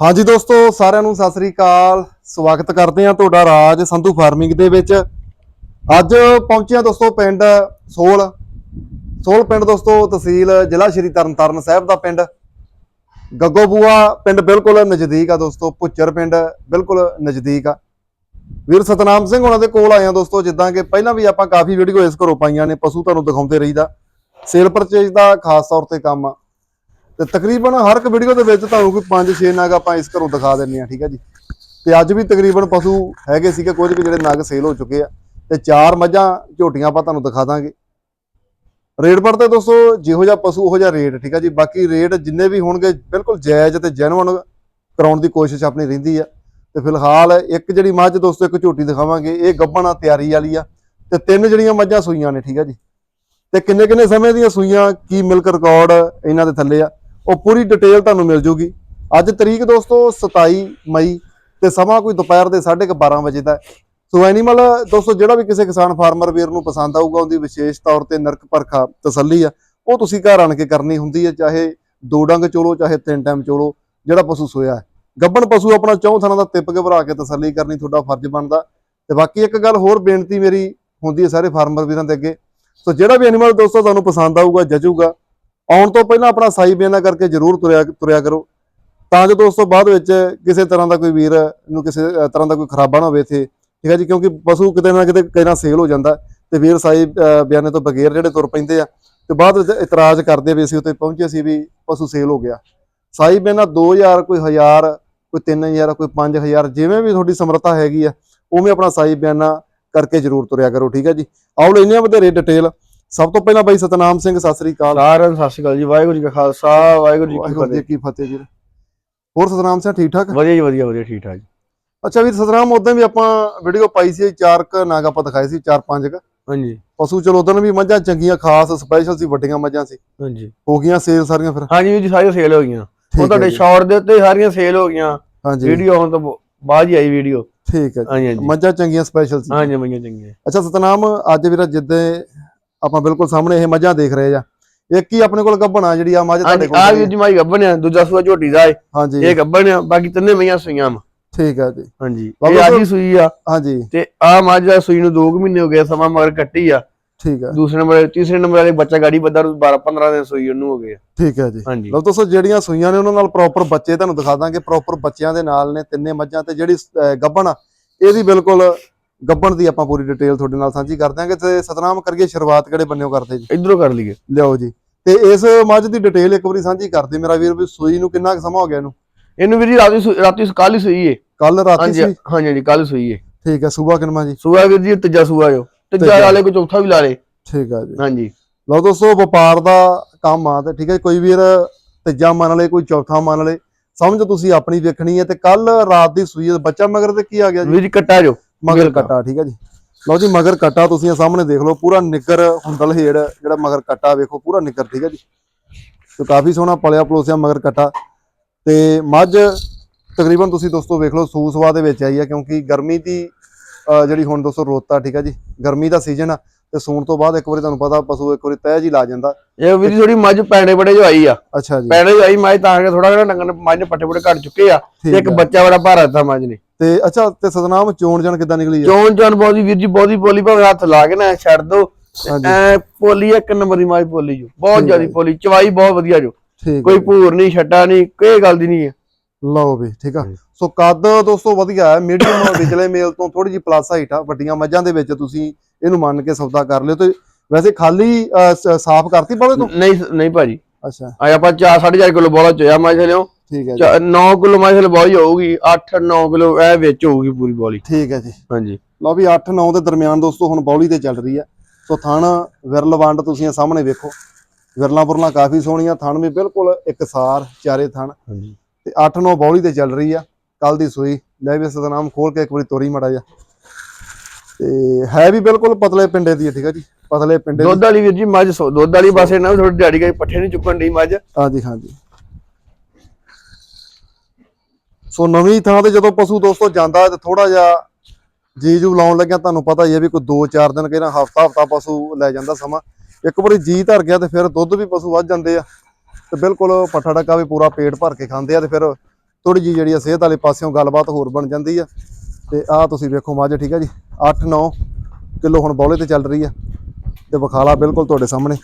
ਹਾਂਜੀ ਦੋਸਤੋ, ਸਾਰਿਆਂ ਨੂੰ ਸਤਿ ਸ੍ਰੀ ਅਕਾਲ। ਸਵਾਗਤ ਕਰਦੇ ਹਾਂ ਤੁਹਾਡਾ ਰਾਜ ਸੰਧੂ ਫਾਰਮਿੰਗ ਦੇ ਵਿੱਚ। ਅੱਜ ਪਹੁੰਚਿਆ ਦੋਸਤੋ ਪਿੰਡ ਸੋਲ। ਸੋਲ ਪਿੰਡ ਦੋਸਤੋ, ਤਹਿਸੀਲ ਜ਼ਿਲ੍ਹਾ ਸ਼੍ਰੀ ਤਰਨਤਾਰਨ ਸਾਹਿਬ ਦਾ ਪਿੰਡ। ਗੱਗੋਬੂਆ ਪਿੰਡ ਬਿਲਕੁਲ ਨਜ਼ਦੀਕ ਆ ਦੋਸਤੋ ਪੁੱਚਰ ਪਿੰਡ ਬਿਲਕੁਲ ਨਜ਼ਦੀਕ ਆ। ਵੀਰ ਸਤਨਾਮ ਸਿੰਘ ਉਹਨਾਂ ਦੇ ਕੋਲ ਆਏ ਆ ਦੋਸਤੋ, ਜਿੱਦਾਂ ਕਿ ਪਹਿਲਾਂ ਵੀ ਆਪਾਂ ਕਾਫੀ ਵੀਡੀਓ ਇਸ ਘਰੋਂ ਪਾਈਆਂ ਨੇ, ਪਸ਼ੂ ਤੁਹਾਨੂੰ ਦਿਖਾਉਂਦੇ ਰਹੀਦਾ। ਸੇਲ ਪਰਚੇਜ ਦਾ ਖਾਸ ਤੌਰ ਤੇ ਕੰਮ ਆ। ਤੇ ਤਕਰੀਬਨ ਹਰ ਇੱਕ ਵੀਡੀਓ ਦੇ ਵਿੱਚ ਤੁਹਾਨੂੰ ਕੋਈ 5-6 ਨਗ ਆਪਾਂ ਇਸ ਘਰੋਂ ਦਿਖਾ ਦਿੰਨੇ ਆ ਠੀਕ ਆ ਜੀ। ਤੇ ਅੱਜ ਵੀ ਤਕਰੀਬਨ ਪਸ਼ੂ ਹੈਗੇ ਸੀਗੇ, ਕੁਝ ਵੀ ਜਿਹੜੇ ਨਗ ਸੇਲ ਹੋ ਚੁੱਕੇ ਆ। ਤੇ ਚਾਰ ਮੱਝਾਂ, ਝੋਟੀਆਂ ਆਪਾਂ ਤੁਹਾਨੂੰ ਦਿਖਾ ਦਾਂਗੇ। ਰੇਟ ਪਰ ਤੇ ਦੋਸਤੋ ਜਿਹੋ ਜਿਹਾ ਪਸ਼ੂ, ਉਹੋ ਜਿਹਾ ਰੇਟ, ਠੀਕ ਆ ਜੀ। ਬਾਕੀ ਰੇਟ ਜਿੰਨੇ ਵੀ ਹੋਣਗੇ, ਬਿਲਕੁਲ ਜਾਇਜ਼ ਤੇ ਜੈਨੂਨ ਕਰਾਉਣ ਦੀ ਕੋਸ਼ਿਸ਼ ਆਪਣੀ ਰਹਿੰਦੀ ਆ। ਤੇ ਫਿਲਹਾਲ ਇੱਕ ਜਿਹੜੀ ਮੱਝ ਦੋਸਤੋ, ਇੱਕ ਝੋਟੀ ਦਿਖਾਵਾਂਗੇ। ਇਹ ਗੱਭਣਾ ਤਿਆਰੀ ਵਾਲੀ ਆ। ਤੇ ਤਿੰਨ ਜਿਹੜੀਆਂ ਮੱਝਾਂ ਸੂਈਆਂ ਨੇ, ਠੀਕ ਆ ਜੀ। ਤੇ ਕਿੰਨੇ ਕਿੰਨੇ ਸਮੇਂ ਦੀਆਂ ਸੂਈਆਂ, ਕੀ ਮਿਲਕ ਰਿਕਾਰਡ ਇਹਨਾਂ ਦੇ ਥੱਲੇ ਆ। ਉਹ ਪੂਰੀ ਡਿਟੇਲ ਤੁਹਾਨੂੰ ਮਿਲ ਜੂਗੀ। ਅੱਜ ਤਰੀਕ ਦੋਸਤੋ 27 ਮਈ ਤੇ ਸਮਾਂ ਕੋਈ ਦੁਪਹਿਰ ਦੇ 12:30 ਵਜੇ ਦਾ ਸੋ ਐਨੀਮਲ, ਦੋਸਤੋ, ਜਿਹੜਾ ਵੀ ਕਿਸੇ ਕਿਸਾਨ ਫਾਰਮਰ ਵੀਰ ਨੂੰ ਪਸੰਦ ਆਊਗਾ, ਉਹਦੀ ਵਿਸ਼ੇਸ਼ ਤੌਰ ਤੇ ਨਰਕ ਪਰਖਾ ਤਸੱਲੀ ਆ, ਉਹ ਤੁਸੀਂ ਘਰ ਆਣ ਕੇ ਕਰਨੀ ਹੁੰਦੀ ਹੈ, ਚਾਹੇ ਦੋ ਡੰਗ ਚੋਲੋ, ਚਾਹੇ ਤਿੰਨ ਟਾਈਮ ਚੋਲੋ, ਜਿਹੜਾ ਪਸ਼ੂ ਸੋਇਆ ਹੈ। ਗੱਬਣ ਪਸ਼ੂ ਆਪਣਾ ਚੌਂ ਥਾਣਾ ਦਾ ਤਿੱਪ ਕੇ ਭਰਾ ਕੇ ਤਸੱਲੀ ਕਰਨੀ ਤੁਹਾਡਾ ਫਰਜ਼ ਬਣਦਾ। ਤੇ ਬਾਕੀ ਇੱਕ ਗੱਲ ਹੋਰ ਬੇਨਤੀ ਮੇਰੀ ਹੁੰਦੀ ਹੈ ਸਾਰੇ ਫਾਰਮਰ ਵੀਰਾਂ ਦੇ ਅੱਗੇ। ਸੋ ਜਿਹੜਾ ਵੀ ਐਨੀਮਲ ਦੋਸਤੋ ਤੁਹਾਨੂੰ ਪਸੰਦ ਆਊਗਾ ਜਜੂਗਾ ਆਉਣ ਤੋਂ ਪਹਿਲਾਂ ਆਪਣਾ ਸਾਈ ਬੇਨਾ ਕਰਕੇ ਜਰੂਰ ਤੁਰਿਆ ਤੁਰਿਆ ਕਰੋ। ਤਾਂ ਜੋ ਦੋਸਤੋ, ਬਾਅਦ ਵਿੱਚ ਕਿਸੇ ਤਰ੍ਹਾਂ ਦਾ ਕੋਈ ਵੀਰ ਨੂੰ ਕਿਸੇ ਤਰ੍ਹਾਂ ਦਾ ਕੋਈ ਖਰਾਬਾ ਨਾ ਹੋਵੇ ਇੱਥੇ। ਠੀਕ ਹੈ ਜੀ? ਕਿਉਂਕਿ ਪਸ਼ੂ ਕਿਤੇ ਨਾ ਕਿਤੇ ਕਈ ਨਾ ਸੇਲ ਹੋ ਜਾਂਦਾ ਤੇ ਵੀਰ ਸਾਈ ਬਿਆਨੇ ਤੋਂ ਬਗੈਰ ਜਿਹੜੇ ਤੁਰ ਪੈਂਦੇ ਆ। ਤੇ ਬਾਅਦ ਵਿੱਚ ਇਤਰਾਜ਼ ਕਰਦੇ ਵੀ ਅਸੀਂ ਉੱਤੇ ਪਹੁੰਚੇ ਸੀ ਵੀ ਪਸ਼ੂ ਸੇਲ ਹੋ ਗਿਆ। ਸਾਈ ਬੇਨਾ 2000 ਕੋਈ 1000 ਕੋਈ 3000 ਕੋਈ 5000 ਜਿਵੇਂ ਵੀ ਤੁਹਾਡੀ ਸਮਰੱਥਾ ਹੈਗੀ ਆ, ਉਵੇਂ ਆਪਣਾ ਸਾਈ ਬਿਆਨਾ ਕਰਕੇ ਜਰੂਰ ਤੁਰਿਆ ਕਰੋ। ਠੀਕ ਹੈ ਜੀ? ਆਓ ਲੈਨੇ ਆ ਵਧੇਰੇ ਡਿਟੇਲ ਸਭ ਤੋਂ ਪਹਿਲਾਂ ਬਾਈ ਸਤਨਾਮ ਸਿੰਘ ਸਤਿ ਸ੍ਰੀ ਅਕਾਲ। ਸਾਰਿਆਂ ਨੂੰ ਸਤਿ ਸ਼੍ਰੀ ਅਕਾਲ ਜੀ ਵਾਹਿਗੁਰੂ ਜੀ ਕਾ ਖਾਲਸਾ ਵਾਹਿਗੁਰੂ ਜੀ ਕੀ ਫਤਿਹ। ਕੀ ਫਤਿਹ ਜੀ। ਹੋਰ ਸਤਨਾਮ ਸਿੰਘ ਠੀਕ ਠਾਕ? ਵਧੀਆ ਜੀ ਵਧੀਆ ਵਧੀਆ ਠੀਕ ਠਾਕ ਜੀ। ਅੱਛਾ ਵੀਰ ਸਤਨਾਮ ਉਦੋਂ ਵੀ ਆਪਾਂ ਵੀਡੀਓ ਪਾਈ ਸੀ ਚਾਰ ਕ ਨਾਗ ਆਪਾਂ ਦਿਖਾਏ ਸੀ ਚਾਰ ਪੰਜ ਕ। ਹਾਂਜੀ। ਪਸ਼ੂ ਚਲੋ ਉਦੋਂ ਵੀ ਮੱਝਾਂ ਚੰਗੀਆਂ ਖਾਸ ਸਪੈਸ਼ਲ ਸੀ ਵੱਡੀਆਂ ਮੱਝਾਂ ਸੀ। ਹਾਂਜੀ। ਹੋ ਗਈਆਂ ਸੇਲ ਸਾਰੀਆਂ ਫਿਰ? ਹਾਂਜੀ ਵੀਰ ਜੀ ਸਾਰੀਆਂ ਸੇਲ ਹੋ ਗਈਆਂ। ਉਹ ਤੁਹਾਡੇ। ਸ਼ਾਰਟ ਦੇ ਉੱਤੇ ਸਾਰੀਆਂ ਸੇਲ ਹੋ ਗਈਆਂ। ਹਾਂਜੀ। ਵੀਡੀਓ ਆਉਣ ਤੋਂ ਬਾਅਦ ਹੀ ਆਈ ਵੀਡੀਓ ਠੀਕ ਹੈ। ਹਾਂਜੀ ਮੱਝਾਂ ਚੰਗੀਆਂ ਸਪੈਸ਼ਲ ਸੀ। ਹਾਂਜੀ ਮਈਆਂ ਚੰਗੀਆਂ। ਅੱਛਾ ਸਤਨਾਮ ਅੱਜ ਵੀਰ ਜਿੱਦੇ ਆਪਾਂ ਬਿਲਕੁਲ ਸਾਹਮਣੇ ਇਹ ਮੱਝਾਂ ਦੇਖ ਰਹੇ ਆ। ਇੱਕ ਹੀ ਆਪਣੇ ਕੋਲ ਗੱਭਣਾ ਜਿਹੜੀ ਆ ਮੱਝ ਤੁਹਾਡੇ ਕੋਲ ਆ। ਜੀ ਮਾਈ ਗੱਬਣ ਆ ਦੂਜਾ ਸੂਆ ਝੋਟੀ ਦਾ ਏ। ਹਾਂਜੀ। ਇਹ ਗੱਬਣ ਆ ਬਾਕੀ ਤਿੰਨੇ ਮਈਆਂ ਸੂਈਆਂ ਵਾ। ਠੀਕ ਹੈ ਜੀ। ਹਾਂਜੀ ਇਹ ਅੱਜ ਹੀ ਸੂਈ ਆ। ਹਾਂਜੀ। ਤੇ ਆ ਮੱਝ ਦਾ ਸੂਈ ਨੂੰ 2 ਮਹੀਨੇ ਹੋ ਗਏ ਸਮਾਂ ਮਗਰ ਕੱਟੀ ਆ। ਠੀਕ ਹੈ ਦੂਸਰੇ ਨੰਬਰ ਤੀਸਰੇ ਨੰਬਰ ਵਾਲੇ ਬੱਚਾ ਗਾੜੀ ਬੱਦਾ 12 15 ਦਿਨ ਸੂਈ ਉਹਨੂੰ ਹੋ ਗਏ ਆ। ਠੀਕ ਹੈ ਜੀ। ਹਾਂਜੀ। ਲਓ ਦੋਸਤੋ ਜਿਹੜੀਆਂ ਸੂਈਆਂ ਨੇ ਉਹਨਾਂ ਨਾਲ ਪ੍ਰੋਪਰ ਬੱਚੇ ਤੁਹਾਨੂੰ ਦਿਖਾ ਦਾਂਗੇ। ਪ੍ਰੋਪਰ ਬੱਚਿਆਂ ਦੇ ਨਾਲ ਨੇ ਤਿੰਨੇ ਮੱਝਾਂ ਤੇ ਜਿਹੜੀ ਗੱਭਣ ਆ ਇਹਦੀ ਬਿਲਕੁਲ ਗੱਭਣ ਦੀ ਆਪਾਂ ਪੂਰੀ ਡਿਟੇਲ ਤੁਹਾਡੇ ਨਾਲ ਸਾਂਝੀ ਕਰ ਦਾਂਗੇ ਤੇ ਸਤਨਾਮ ਕਰੀਏ ਸ਼ੁਰੂਆਤ ਕਿਹੜੇ ਬੰਨਿਓ ਕਰਦੇ ਜੀ? ਇਧਰੋਂ ਕਰ ਲਈਏ। ਲਿਆਓ ਜੀ ਤੇ ਇਸ ਮੱਝ ਦੀ ਡਿਟੇਲ ਇੱਕ ਵਾਰੀ ਸਾਂਝੀ ਕਰਦੇ ਮੇਰਾ ਵੀਰ ਵੀ ਸੂਈ ਨੂੰ ਕਿੰਨਾ ਕੁ ਸਮਾਂ ਹੋ ਗਿਆ ਇਹਨੂੰ? ਇਹਨੂੰ ਵੀਰ ਜੀ ਰਾਤੀ ਰਾਤੀ ਕੱਲ ਹੀ ਸੂਈ ਏ। ਕੱਲ ਰਾਤੀ ਸੀ ਹਾਂਜੀ ਹਾਂਜੀ ਕੱਲ ਸੂਈ ਏ। ਠੀਕ ਹੈ ਸੂਬਾ ਕਿੰਨਾ ਜੀ? ਸੂਆ ਵੀਰ ਜੀ ਤੀਜਾ ਸੂਆ ਜੋ। ਤੀਜਾ। ਵਾਲੇ ਕੋ ਚੌਥਾ ਵੀ ਲਾ ਲੇ। ਠੀਕ ਹੈ ਜੀ। ਹਾਂਜੀ। ਲਓ ਦੋਸਤੋ ਵਪਾਰ ਦਾ ਕੰਮ ਆ ਤੇ ਠੀਕ ਹੈ ਕੋਈ ਵੀਰ ਤੀਜਾ ਮੰਨ ਲਏ ਕੋਈ ਚੌਥਾ ਮੰਨ ਲਏ ਸਮਝ ਤੁਸੀਂ ਆਪਣੀ ਵੇਖਣੀ ਹੈ ਤੇ ਕੱਲ ਰਾਤ ਦੀ ਸੂਈ ਬੱਚਾ ਮਗਰ ਤੇ ਕੀ ਆ ਗਿਆ ਜੀ? ਵੀਰ ਜੀ ਕੱਟਾ ਜੋ। ਮਗਰ। ਕਟਾ ਠੀਕ ਹੈ ਜੀ। ਲਓ ਜੀ ਮਗਰ ਕਟਾ ਤੁਸੀਂ ਸਾਹਮਣੇ ਦੇਖ ਲਓ ਪੂਰਾ ਨਿੱਗਰ ਹੁੰਦਲ ਹੇੜ ਜਿਹੜਾ ਮਗਰ ਕਟਾ ਵੇਖੋ ਪੂਰਾ ਨਿੱਗਰ ਠੀਕ ਹੈ ਜੀ। ਤੇ ਕਾਫੀ ਸੋਹਣਾ ਪਲਿਆ ਪਲੋਸਿਆ ਮਗਰ ਕਟਾ। ਤੇ ਮੱਝ ਤਕਰੀਬਨ ਤੁਸੀਂ ਦੋਸਤੋ ਵੇਖ ਲਓ ਸੂਸਵਾ ਦੇ ਵਿੱਚ ਆਈ ਹੈ ਕਿਉਂਕਿ ਗਰਮੀ ਦੀ ਜਿਹੜੀ ਹੁਣ ਦੋਸਤੋ ਰੁੱਤ ਆ ਠੀਕ ਹੈ ਜੀ। ਗਰਮੀ ਦਾ ਸੀਜ਼ਨ ਆ ਤੇ ਸੂਣ ਤੋਂ ਬਾਅਦ ਇੱਕ ਵਾਰੀ ਤੁਹਾਨੂੰ ਪਤਾ ਪਸ਼ੂ ਇੱਕ ਵਾਰੀ ਤਹਿ ਜੀ ਲਾ ਜਾਂਦਾ। ਇਹ ਜੀ ਥੋੜੀ ਮੱਝ ਪੈਣੇ ਬੜੇ ਜੋ ਆਈ ਆ। ਅੱਛਾ ਜੀ। ਪੈਣੇ ਜੋ ਆਈ ਮੱਝ ਤਾਂ ਕਿ ਥੋੜਾ ਜਿਹਾ ਡੰਗਰ ਮੱਝ ਪੱਠੇ ਪੁੱਠੇ ਘੱਟ ਚੁੱਕੇ ਆ। ਤੇ ਇੱਕ। ਬੱਚਾ ਬੜਾ ਭਾਰਾ ਦਿੱਤਾ ਮੱਝ ਨੇ। ਤੇ ਅੱਛਾ ਤੇ ਸਤਨਾਮ ਚੋਣ ਜਣ ਕਿੱਦਾਂ ਨਿਕਲੀ ਹੈ ਚੋਣ ਚਾਨ ਬਹੁਤੀ ਵੀਰ ਜੀ ਬਹੁਤੀ ਪੋਲੀ ਭਾਵੇਂ ਹੱਥ ਲਾ ਕੇ ਨਾ ਛੱਡ ਦੋ। ਐ ਪੋਲੀ ਇੱਕ ਨੰਬਰ ਦੀ ਮੱਝ ਪੋਲੀ ਜੋ। ਬਹੁਤ ਜ਼ਿਆਦੀ ਜੀ। ਪੋਲੀ ਚਵਾਈ ਬਹੁਤ ਵਧੀਆ ਜੋ। ਕੋਈ ਭੂਰ ਨਹੀਂ ਛੱਟਾ ਨਹੀਂ ਕੋਈ ਗੱਲ ਦੀ ਨਹੀਂ ਹੈ ਲਓ ਵੀ ਠੀਕ ਆ। ਜੀ। ਸੋ ਕੱਦ ਦੋਸਤੋ ਵਧੀਆ ਹੈ ਮੀਡੀਅਮ ਵਿਚਲੇ ਮੇਲ ਤੋਂ ਥੋੜੀ ਜਿਹੀ ਪਲੱਸ ਹਾਈਟ ਆ ਵੱਡੀਆਂ ਮੱਝਾਂ ਦੇ ਵਿੱਚ ਤੁਸੀਂ ਇਹਨੂੰ ਮੰਨ ਕੇ ਸੌਦਾ ਕਰ ਲਿਓ ਤੇ ਵੈਸੇ ਖਾਲੀ ਸਾਫ਼ ਕਰਤੀ ਬਾਵੇ ਤੋਂ? ਨਹੀਂ ਨਹੀਂ ਭਾਜੀ। ਅੱਛਾ। ਆ ਆਪਾਂ 4 4.5 ਕਿਲੋ ਬੋਲਾ ਚੋਇਆ ਮੱਝ ਲਿਓ। ਠੀਕ ਹੈ ਜੀ। 9 ਕਿਲੋ ਮੱਝ ਲਈ ਬੋਲੀ ਹੋਊਗੀ 8 9 ਕਿਲੋ ਇਹ ਵਿੱਚ ਹੋਊਗੀ ਪੂਰੀ ਬੋਲੀ। ਠੀਕ ਹੈ ਜੀ। ਹਾਂਜੀ। ਲਓ ਵੀ 8 9 ਦੇ ਦਰਮਿਆਨ ਦੋਸਤੋ ਹੁਣ ਬੌਲੀ ਤੇ ਚੱਲ ਰਹੀ ਆ ਸੋ ਥਣ ਵਿਰਲ ਵੰਡ ਤੁਸੀਂ ਸਾਹਮਣੇ ਵੇਖੋ। ਵਿਰਲਾਂ ਪੁਰਲਾਂ ਕਾਫੀ ਸੋਹਣੀਆਂ ਥਣ ਵੀ ਬਿਲਕੁਲ ਇਕਸਾਰ ਚਾਰੇ ਥਣ। ਹਾਂਜੀ। ਤੇ 8 9 ਬੌਲੀ ਤੇ ਚੱਲ ਰਹੀ ਆ। ਕੱਲ ਦੀ ਸੂਈ। ਲੈ ਵੀ ਸਦਾ ਨਾਮ ਖੋਲ ਕੇ ਇੱਕ ਵਾਰੀ ਤੋਰੀ ਮੜਾ ਜਾ ਤੇ ਹੈ ਵੀ ਬਿਲਕੁਲ ਪਤਲੇ ਪਿੰਡੇ ਦੀ ਹੈ ਠੀਕ ਹੈ ਜੀ। ਪਤਲੇ ਪਿੰਡੇ ਦੁੱਧ ਵਾਲੀ ਵੀਰ ਜੀ ਮੱਝ ਦੁੱਧ ਵਾਲੀ ਬਸ ਇਹਨਾਂ ਨੂੰ ਥੋੜੀ ਦਿਹਾੜੀ ਗਈ ਪੱਠੇ ਨਹੀਂ ਚੁੱਕਣ ਦੀ ਮੱਝ। ਹਾਂਜੀ ਹਾਂਜੀ। ਸੋ ਨਵੀਂ ਥਾਂ ਤੇ ਜਦੋਂ ਪਸ਼ੂ ਦੋਸਤੋ ਜਾਂਦਾ ਹੈ ਤੇ ਥੋੜਾ ਜਿਹਾ ਜੀ ਜੂ ਲਾਉਣ ਲੱਗਿਆ ਤੁਹਾਨੂੰ ਪਤਾ ਹੀ ਹੈ ਵੀ ਕੋਈ 2-4 ਦਿਨ ਕਿਹੜਾ ਹਫਤਾ ਹਫਤਾ ਪਸ਼ੂ ਲੈ ਜਾਂਦਾ ਸਮਾਂ। ਇੱਕ ਵਾਰੀ ਜੀ ਧਰ ਗਿਆ ਤੇ ਫਿਰ ਦੁੱਧ ਵੀ ਪਸ਼ੂ ਵੱਧ ਜਾਂਦੇ ਆ। ਤੇ ਬਿਲਕੁਲ ਪੱਠਾ ਡੱਕਾ ਵੀ ਪੂਰਾ ਪੇਟ ਭਰ ਕੇ ਖਾਂਦੇ ਆ ਤੇ ਫਿਰ ਥੋੜੀ ਜਿਹੀ ਜਿਹੜੀ ਆ ਸਿਹਤ ਵਾਲੇ ਪਾਸਿਓਂ ਗੱਲਬਾਤ ਹੋਰ ਬਣ ਜਾਂਦੀ ਆ। ਤੇ ਆਹ ਤੁਸੀਂ ਵੇਖੋ ਮੱਝ, ਠੀਕ ਆ ਜੀ? 8-9 ਕਿਲੋ ਹੁਣ ਬੌਲੇ ਤੇ ਚੱਲ ਰਹੀ ਆ। ਤੇ ਵਿਖਾਲਾ ਬਿਲਕੁਲ ਤੁਹਾਡੇ ਸਾਹਮਣੇ।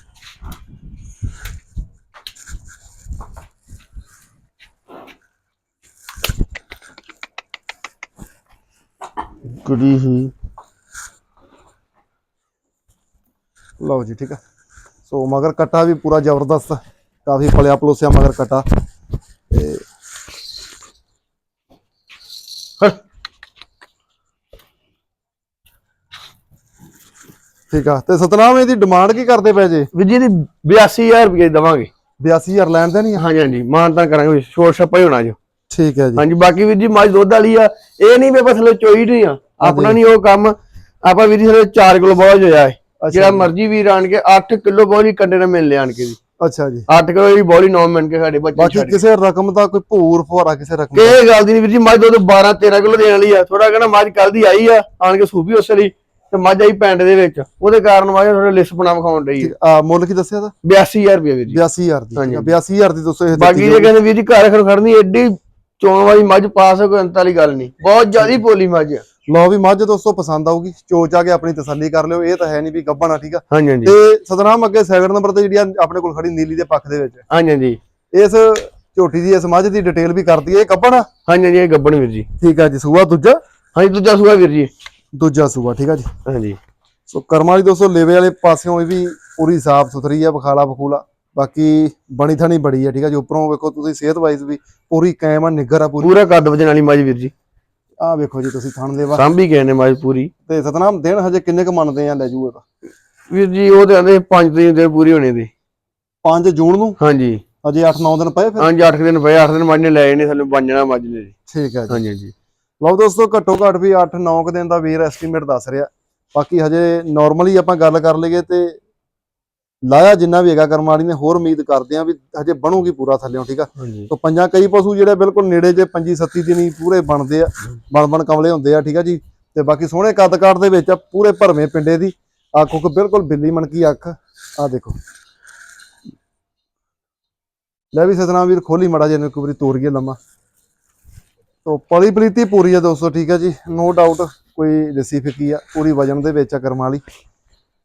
ਕੁੜੀ ਹੀ। ਲਓ ਜੀ ਠੀਕ ਆ। ਸੋ ਮਗਰ ਕਟਾ ਵੀ ਪੂਰਾ ਜ਼ਬਰਦਸਤ ਕਾਫੀ ਫਲਿਆ ਪਲੋਸਿਆ ਮਗਰ ਕਟਾ। ਤੇ ਠੀਕ ਆ ਤੇ ਸਤਨਾਮ ਇਹਦੀ ਡਿਮਾਂਡ ਕੀ ਕਰਦੇ ਪਏ ਜੇ? ਵੀਰ ਜੀ ਦੀ 82000 ਰੁਪਏ ਦਵਾਂਗੇ। 82000 ਲੈਣ ਦੇ ਨਹੀਂ? ਹਾਂਜੀ ਹਾਂਜੀ ਮਾਨਤਾ ਕਰਾਂਗੇ ਛੋਟ ਛੱਪਾ ਹੀ ਹੋਣਾ ਜੋ। ਠੀਕ ਹੈ ਜੀ। ਹਾਂਜੀ ਬਾਕੀ ਵੀਰ ਜੀ ਮੱਝ ਦੁੱਧ ਵਾਲੀ ਆ ਇਹ ਨਹੀਂ ਵੀ ਬਸ ਲੈ ਚੋਈ ਨਹੀਂ ਆ। ਆਪਣਾ ਨਹੀਂ ਉਹ ਕੰਮ ਆਪਾਂ ਵੀਰ ਜੀ ਥਲੇ 4 ਕਿਲੋ ਬੋਝ ਹੋਇਆ ਹੈ ਜਿਹੜਾ ਮਰਜ਼ੀ ਵੀਰ ਆਣ ਕੇ 8 ਕਿਲੋ ਬੋਲੀ ਕੰਡੇ ਨਾਲ ਮਿਲ ਲਿਆਣ ਕੇ ਜੀ। ਅੱਛਾ ਜੀ। 8 ਕਿਲੋ ਦੀ ਬੋਲੀ 9 ਮਿੰਟ ਕੇ ਸਾਡੇ ਬੱਚੇ ਬਾਕੀ ਕਿਸੇ ਰਕਮ ਦਾ ਕੋਈ ਭੂਰ ਫੁਹਾਰਾ ਕਿਸੇ ਰਕਮ ਦਾ? ਇਹ ਗੱਲ ਦੀ ਨਹੀਂ ਵੀਰ ਜੀ ਮੱਝ ਦੁੱਧ 12 13 ਕਿਲੋ ਦੇਣ ਵਾਲੀ ਆ। ਥੋੜਾ ਕਹਿੰਦਾ ਮੱਝ ਕੱਲ ਦੀ ਆਈ ਆ ਆਣ ਕੇ ਸੂਪੀ ਉਸ ਲਈ ਤੇ ਮੱਝ ਆਈ ਪੈਂਡ ਦੇ ਵਿੱਚ। ਉਹਦੇ ਕਾਰਨ ਮੱਝ ਥੋੜਾ ਲਿਸ ਬਣਾ ਵਿਖਾਉਣ ਰਹੀ ਆ। ਮੁੱਲ ਕੀ ਦੱਸਿਆ ਦਾ 82000 ਰੁਪਏ ਵੀਰ ਜੀ। 82000 ਦੀ ਠੀਕ ਆ, 82000 ਦੀ ਦੱਸੋ ਇਹ ਬਾਕੀ ਜੇ ਕਹਿੰਦੇ ਵੀਰ ਜੀ ਘਰ ਖੜ ਖੜਨੀ ਐਡੀ ਚੋਣ ਵਾਲੀ ਮੱਝ ਪਾਸ ਕੋਈ ਅੰਤ ਵਾਲੀ ਗੱਲ ਨਹੀਂ ਬਹੁਤ ਜ਼ਿਆਦੀ ਪੋਲੀ ਮੱਝ ਆ। ਲਓ ਵੀ ਮੱਝ ਦੋਸਤੋ ਪਸੰਦ ਆਊਗੀ ਚੋਚ ਆ ਕੇ ਆਪਣੀ ਤਸੱਲੀ ਕਰ ਲਿਓ ਇਹ ਤਾਂ ਹੈ ਨਹੀਂ ਵੀ ਗੱਭਣਾ ਠੀਕ ਆ? ਹਾਂਜੀ ਹਾਂਜੀ। ਤੇ ਸਤਨਾਮ ਅੱਗੇ ਸੈਕਿੰਡ ਨੰਬਰ ਤੇ ਜਿਹੜੀ ਆਪਣੇ ਕੋਲ ਖੜੀ ਨੀਲੀ ਦੇ ਪੱਖ ਦੇ ਵਿੱਚ। ਹਾਂਜੀ ਹਾਂਜੀ। ਇਸ ਝੋਟੀ ਦੀ ਇਸ ਮੱਝ ਦੀ ਡਿਟੇਲ ਵੀ ਕਰਦੀ ਹੈ ਇਹ ਗੱਭਣਾ ਹਾਂਜੀ ਹਾਂਜੀ ਇਹ ਗੱਬਣ ਵੀਰ ਜੀ। ਠੀਕ ਆ ਜੀ ਸੂਆ ਦੂਜਾ? ਹਾਂਜੀ ਦੂਜਾ ਸੂਆ ਵੀਰ ਜੀ। ਦੂਜਾ ਸੂਆ ਠੀਕ ਆ ਜੀ। ਹਾਂਜੀ। ਸੋ ਕਰਮ ਵਾਲੀ ਦੋਸਤੋ ਲੇਵੇ ਵਾਲੇ ਪਾਸਿਓਂ ਇਹ ਵੀ ਪੂਰੀ ਸਾਫ਼ ਸੁਥਰੀ ਆ ਬਖਾਲਾ ਬਖੂਲਾ ਬਾਕੀ ਬਣੀ ਥਣੀ ਬੜੀ ਆ ਠੀਕ ਆ ਜੀ। ਉੱਪਰੋਂ ਵੇਖੋ ਤੁਸੀਂ ਸਿਹਤ ਵਾਈਜ਼ ਵੀ ਪੂਰੀ ਕਾਇਮ ਆ ਨਿੱਗਰ ਆ ਪੂਰੀ। ਪੂਰਾ ਕੱਦ ਵਜਣ ਵਾਲੀ ਮੱਝ ਵੀਰ ਜੀ। ਆ ਵੇਖੋ ਜੀ ਤੁਸੀਂ ਥਣ ਦੇ ਵਾ ਸਾਂਭੀ ਗਏ ਨੇ ਮੱਝ ਪੂਰੀ। ਤੇ ਸਤਨਾਮ ਦਿਨ ਹਜੇ ਕਿੰਨੇ ਕੁ ਮੰਨਦੇ ਆ ਲੈ ਜੂਏ ਤਾਂ? ਵੀਰ ਜੀ ਉਹ ਤੇ ਆਂਦੇ 5 ਦਿਨ ਦੇ ਪੂਰੀ ਹੋਣੇ ਦੇ। 5 ਜੂਨ ਨੂੰ? ਹਾਂਜੀ। ਅਜੇ 8-9 ਦਿਨ ਪਏ ਫਿਰ? ਹਾਂਜੀ 8 ਦਿਨ ਪਏ 8 ਦਿਨ ਮੱਝ ਨੇ ਲਏ ਨੇ ਸਾਨੂੰ ਬੰਜਣਾ ਮੱਝ ਨੇ। ਜੀ ਠੀਕ ਹੈ ਜੀ। ਹਾਂਜੀ ਹਾਂਜੀ। ਲਓ ਦੋਸਤੋ ਘੱਟੋ ਘੱਟ ਵੀ 8-9 ਕੁ ਦਿਨ ਦਾ ਵੀਰ ਐਸਟੀਮੇਟ ਦੱਸ ਰਿਹਾ। ਬਾਕੀ ਹਜੇ ਨਾਰਮਲੀ ਆਪਾਂ ਗੱਲ ਕਰ ਲਈਏ ਤੇ ਲਾਇਆ ਜਿੰਨਾ ਵੀ ਹੈਗਾ ਕਰਮ ਵਾਲੀ ਨੇ ਹੋਰ ਉਮੀਦ ਕਰਦੇ ਆ ਵੀ ਹਜੇ ਬਣੂਗੀ ਪੂਰਾ ਥੱਲਿਓਂ ਠੀਕ ਆ? ਤੋਂ ਪੰਜਾਂ ਕਈ ਪਸ਼ੂ ਜਿਹੜੇ ਬਿਲਕੁਲ ਨੇੜੇ ਜੇ 25 ਦਿਨੀ ਪੂਰੇ ਬਣਦੇ ਆ ਬਣ ਬਣ ਕਮਲੇ ਹੁੰਦੇ ਆ ਠੀਕ ਆ ਜੀ? ਤੇ ਬਾਕੀ ਸੋਹਣੇ ਕੱਦ ਕਾਠ ਦੇ ਵਿੱਚ ਆ, ਪੂਰੇ ਭਰਵੇਂ ਪਿੰਡੇ ਦੀ ਅੱਖ ਉੱਖ ਬਿਲਕੁਲ ਬਿੱਲੀ ਮਣਕੀ ਅੱਖ ਆ ਦੇਖੋ। ਲੈ ਵੀ ਸਤਨਾਮ ਵੀਰ ਖੋਲੀ ਮੜਾ ਜੇ ਨੂੰ ਇੱਕ ਵਾਰੀ ਤੋਰੀਏ ਲੰਮਾ। ਤੋ ਪਲੀ ਪਲੀਤੀ ਪੂਰੀ ਆ ਦੋਸਤੋ ਠੀਕ ਆ ਜੀ? ਨੋ ਡਾਊਟ ਕੋਈ ਦੇਸੀ ਫਿੱਕੀ ਆ ਪੂਰੀ ਵਜਨ ਦੇ ਵਿੱਚ ਆ ਕਰਮ ਵਾਲੀ।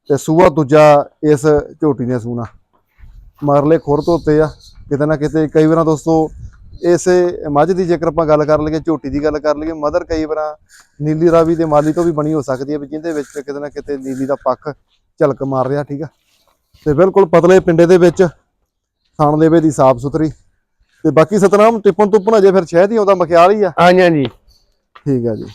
ਤੇ ਸੂਆ ਦੂਜਾ ਇਸ ਝੋਟੀ ਨੇ ਸੂਣਾ। ਮਰਲੇ ਖੁਰ ਧੋਤੇ ਆ ਕਿਤੇ ਨਾ ਕਿਤੇ ਕਈ ਵਾਰਾਂ ਦੋਸਤੋ ਇਸੇ ਮੱਝ ਦੀ ਜੇਕਰ ਆਪਾਂ ਗੱਲ ਕਰ ਲਈਏ ਝੋਟੀ ਦੀ ਗੱਲ ਕਰ ਲਈਏ ਮਦਰ ਕਈ ਵਾਰਾਂ ਨੀਲੀ ਰਾਵੀ ਦੇ ਮਾਲੀ ਤੋਂ ਵੀ ਬਣੀ ਹੋ ਸਕਦੀ ਹੈ ਵੀ ਜਿਹਦੇ ਵਿੱਚ ਕਿਤੇ ਨਾ ਕਿਤੇ ਨੀਲੀ ਦਾ ਪੱਖ ਝਲਕ ਮਾਰ ਰਿਹਾ ਠੀਕ ਆ? ਤੇ ਬਿਲਕੁਲ ਪਤਲੇ ਪਿੰਡੇ ਦੇ ਵਿੱਚ ਥਣ ਦੇਵੇ ਦੀ ਸਾਫ਼ ਸੁਥਰੀ। ਤੇ ਬਾਕੀ ਸਤਨਾਮ ਟਿੱਪਣ ਤੁੱਪਣ ਅਜੇ ਫਿਰ ਸ਼ਹਿਦ ਹੀ ਆਉਂਦਾ ਮਖਿਆਲ ਹੀ ਆ। ਹਾਂਜੀ ਹਾਂਜੀ। ਠੀਕ ਆ ਜੀ।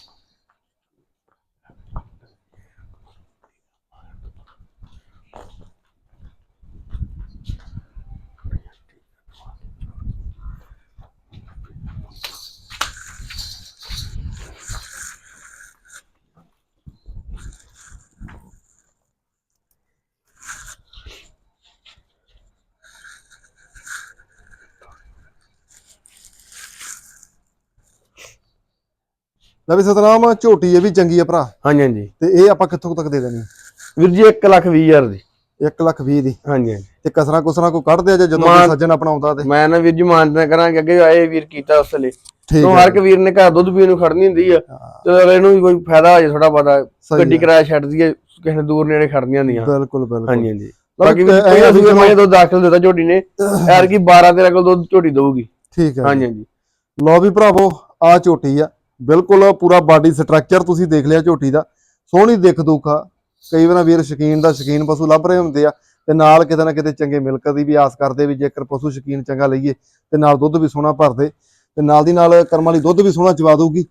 ਲੈ ਵੀ ਸਤਨਾਮ ਝੋਟੀ ਇਹ ਵੀ ਚੰਗੀ ਆ ਭਰਾ। ਹਾਂਜੀ ਹਾਂਜੀ। ਤੇ ਇਹ ਆਪਾਂ ਕਿੱਥੋਂ ਤੱਕ ਦੇ ਦੇਣੀ? ਵੀਰ ਜੀ 1 ਲੱਖ 20 ਹਜ਼ਾਰ ਦੀ। 1 ਲੱਖ 20 ਦੀ। ਹਾਂਜੀ ਹਾਂਜੀ। ਤੇ ਕਸਰਾ ਕੁਸਰਾ ਕੋ ਕੱਢਦੇ ਆ ਜੇ ਜਦੋਂ ਕੋਈ ਸੱਜਣ ਆਪਣਾ ਆਉਂਦਾ ਤੇ? ਮੈਂ ਨਾ ਵੀਰ ਜੀ ਮਾਨਤਾ ਕਰਾਂਗੇ ਅੱਗੇ ਆਏ ਵੀਰ ਕੀਤਾ ਉਸ ਲਈ ਤੋਂ ਹਰ ਇੱਕ ਵੀਰ ਨੇ ਘਰ ਦੁੱਧ ਪੀਣ ਨੂੰ ਖੜਨੀ ਹੁੰਦੀ ਆ। ਤੇ ਅਗਲੇ ਨੂੰ ਵੀ ਕੋਈ ਫਾਇਦਾ ਹੋ ਜਾਏ ਥੋੜਾ ਬਹੁਤਾ। ਗੱਡੀ ਕਿਰਾਇਆ ਛੱਡ ਦਈਏ ਕਿਸੇ ਨੇ ਦੂਰ ਨੇੜੇ ਖੜਨੀਆਂ ਹੁੰਦੀਆਂ। ਬਿਲਕੁਲ ਬਿਲਕੁਲ। ਹਾਂਜੀ ਹਾਂਜੀ। ਬਾਕੀ ਵੀ ਕੋਈ ਦੁੱਧ ਦਾਖਲ ਦਿੱਤਾ ਝੋਟੀ ਨੇ। ਯਾਰ ਕੀ 12 13 ਕਿਲੋ ਦੁੱਧ ਝੋਟੀ ਦਊਗੀ। ਠੀਕ ਹੈ ਹਾਂਜੀ ਹਾਂਜੀ। ਲਓ ਵੀ ਭਰਾਵੋ ਆ ਝੋਟੀ ਆ। ਬਿਲਕੁਲ ਪੂਰਾ ਬਾਡੀ ਸਟਰਕਚਰ ਤੁਸੀਂ ਦੇਖ ਲਿਆ ਝੋਟੀ ਦਾ ਸੋਹਣੀ ਦਿੱਖ ਦੁੱਖ ਕਈ ਵਾਰ ਵੀਰ ਸ਼ਕੀਨ ਦਾ ਸ਼ਕੀਨ ਪਸ਼ੂ ਲੱਭ ਰਹੇ ਹੁੰਦੇ ਆ ਤੇ ਨਾਲ ਕਿਤੇ ਨਾ ਕਿਤੇ ਚੰਗੇ ਮਿਲਕ ਦੀ ਵੀ ਆਸ ਕਰਦੇ ਵੀ ਜੇਕਰ ਪਸ਼ੂ ਸ਼ਕੀਨ ਚੰਗਾ ਲਈਏ ਤੇ ਨਾਲ ਦੁੱਧ ਵੀ ਸੋਹਣਾ ਭਰਦੇ ਤੇ ਨਾਲ ਦੀ ਨਾਲ ਕਰਮ ਵਾਲੀ ਦੁੱਧ ਵੀ ਸੋਹਣਾ ਚਵਾ ਦਊਗੀ।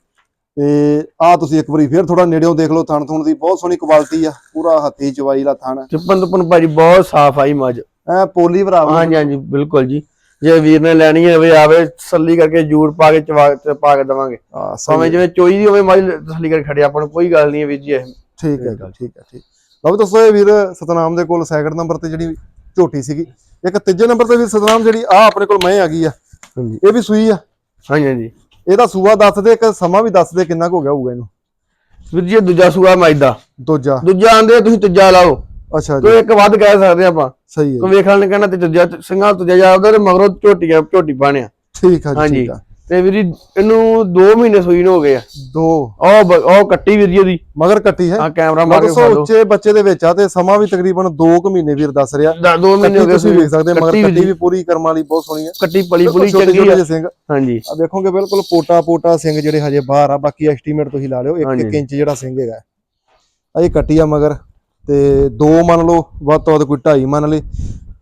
ਤੇ ਆ ਤੁਸੀਂ ਇੱਕ ਵਾਰੀ ਫੇਰ ਥੋੜਾ ਨੇੜਿਓਂ ਦੇਖ ਲਓ ਥਣ ਥੁਣ ਦੀ ਬਹੁਤ ਸੋਹਣੀ ਕੁਆਲਿਟੀ ਆ ਪੂਰਾ ਹੱਥੀ ਚਵਾਈ ਦਾ ਥਣ। ਚੁੱਪਨ ਤੁਪਨ ਭਾਜੀ ਬਹੁਤ ਸਾਫ਼ ਆਈ ਮੱਝ। ਐ ਪੋਲੀ ਭਰਾਵਾ। ਹਾਂਜੀ ਹਾਂਜੀ ਬਿਲਕੁਲ ਜੀ। ਜੇ ਵੀਰ ਨੇ ਲੈਣੀ ਹੈ ਵੀ ਆਵੇ ਤਸੱਲੀ ਕਰਕੇ ਜੂੜ ਪਾ ਕੇ ਚਵਾ ਪਾ ਕੇ ਦਵਾਂਗੇ। ਸਹੀ ਭਾਵੇਂ ਜਿਵੇਂ ਚੋਈ ਦੀ ਹੋਵੇ ਮੱਝ ਤਸੱਲੀ ਕਰਕੇ ਖੜੇ ਆਪਾਂ ਨੂੰ ਕੋਈ ਗੱਲ ਨਹੀਂ ਹੈ ਵੀਰ ਜੀ ਇਹ। ਠੀਕ ਹੈ ਠੀਕ ਹੈ ਠੀਕ। ਲਓ ਵੀ ਦੋਸਤੋ ਇਹ ਵੀਰ ਸਤਨਾਮ ਦੇ ਕੋਲ ਸੈਕਿੰਡ ਨੰਬਰ ਤੇ ਜਿਹੜੀ ਝੋਟੀ ਸੀਗੀ ਇੱਕ ਤੀਜੇ ਨੰਬਰ ਤੇ ਵੀ ਸਤਨਾਮ ਜਿਹੜੀ ਆ ਆਪਣੇ ਕੋਲ ਮੈਂ ਆ ਗਈ ਆ। ਹਾਂਜੀ। ਇਹ ਵੀ ਸੂਈ ਆ। ਹਾਂਜੀ ਹਾਂਜੀ। ਇਹਦਾ ਸੂਆ ਦੱਸ ਦੇ ਇੱਕ ਸਮਾਂ ਵੀ ਦੱਸ ਦੇ ਕਿੰਨਾ ਕੁ ਹੋ ਗਿਆ ਹੋਊਗਾ ਇਹਨੂੰ। ਵੀਰ ਜੀ ਦੂਜਾ ਸੂਆ ਮੱਝ ਦਾ। ਦੂਜਾ। ਦੂਜਾ ਆਂਦੇ ਤੁਸੀਂ ਤੀਜਾ ਲਾਓ। ਅੱਛਾ ਜੀ। ਕੋਈ ਇੱਕ ਵੱਧ ਕਹਿ ਸਕਦੇ ਆਪਾਂ। ਸਹੀ ਹੈ ਕੋਈ ਵੇਖਣ ਨੇ ਕਹਿਣਾ ਤੇ ਤੀਜਾ ਸਿੰਘਾਂ ਤੀਜਾ ਜਾ ਉਹਦੇ ਮਗਰੋਂ ਝੋਟੀਆਂ ਝੋਟੀ ਪਾਣਿਆ। ਠੀਕ ਆ ਜੀ ਆ। ਤੇ ਵੀਰ ਜੀ ਇਹਨੂੰ 2 ਮਹੀਨੇ ਸੂਈ ਨੂੰ ਹੋ ਗਏ ਆ। ਦੋ। ਉਹ ਉਹ ਕੱਟੀ ਵੀਰ ਜੀ ਉਹਦੀ। ਮਗਰ ਕੱਟੀ ਹੈ। ਆ ਕੈਮਰਾ ਮਾਰ ਕੇ ਲਓ ਉੱਚੇ ਬੱਚੇ ਦੇ ਵਿੱਚ ਆ ਤੇ ਸਮਾਂ ਵੀ ਤਕਰੀਬਨ 2 ਕੁ ਮਹੀਨੇ ਵੀਰ ਦੱਸ ਰਿਹਾ। 2 ਮਹੀਨੇ ਹੋ ਗਏ ਤੁਸੀਂ ਵੇਖ ਸਕਦੇ ਮਗਰ ਕੱਟੀ ਵੀ ਪੂਰੀ ਕਰਮ ਵਾਲੀ ਬਹੁਤ ਸੋਹਣੀ ਹੈ। ਕੱਟੀ ਪਲੀ ਪੁਲੀ ਚੰਗੀ ਆ। ਜਿਹੇ ਸਿੰਘ। ਹਾਂਜੀ। ਆ ਦੇਖੋਗੇ ਬਿਲਕੁਲ ਪੋਟਾ ਪੋਟਾ ਸਿੰਘ ਜਿਹੜੇ ਹਜੇ ਬਾਹਰ ਆ ਬਾਕੀ ਐਸਟੀਮੇਟ ਤੁਸੀਂ ਲਾ ਲਿਓ 1 ਹਾਂਜੀ। 1 ਇੰਚ ਜਿਹੜਾ ਸਿੰਘ ਹੈਗਾ। ਆ ਇਹ ਕੱਟੀ ਆ ਮਗਰ। ਤੇ ਦੋ ਮੰਨ ਲਓ ਵੱਧ ਤੋਂ ਵੱਧ ਕੋਈ 2.5 ਮੰਨ ਲਈ